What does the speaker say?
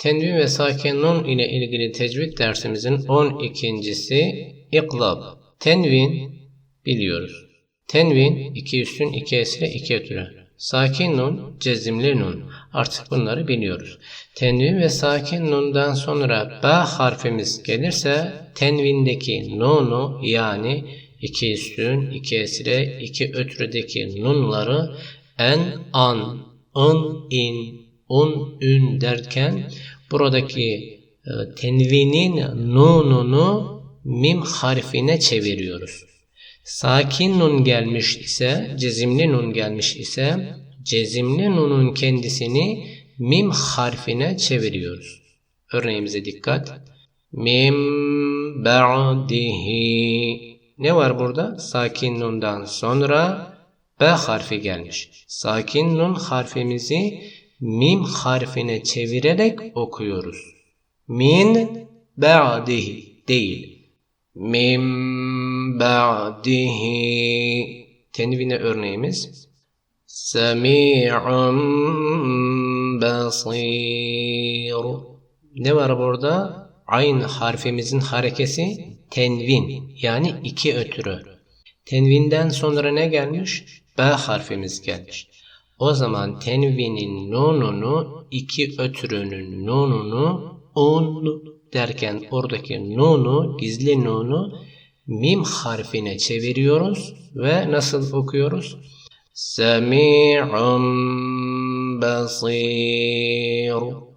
Tenvin ve sakin nun ile ilgili tecvid dersimizin 12.si iklab. Tenvin biliyoruz. Tenvin iki üstün iki esre iki ötürü. Sakin nun, cezimli nun. Artık bunları biliyoruz. Tenvin ve sakin nundan sonra ba harfimiz gelirse tenvindeki nunu yani iki üstün, iki esre, iki ötürüdeki nunları en, an, ın, in, un, ün derken buradaki e, tenvinin nununu mim harfine çeviriyoruz. Sakin nun gelmiş ise, cezimli nun gelmiş ise, cezimli nunun kendisini mim harfine çeviriyoruz. Örneğimize dikkat. Mim ba'dihi. Ne var burada? Sakin nundan sonra B harfi gelmiş. Sakin nun harfimizi mim harfine çevirerek okuyoruz. Min ba'dihi değil. Min ba'dihi tenvine örneğimiz Semi'un basir Ne var burada? Ayn harfimizin harekesi tenvin yani iki ötürü. Tenvinden sonra ne gelmiş? B harfimiz gelmiş. O zaman tenvinin nununu iki ötürünün nununu un derken oradaki nunu gizli nunu mim harfine çeviriyoruz ve nasıl okuyoruz? Semi'un basir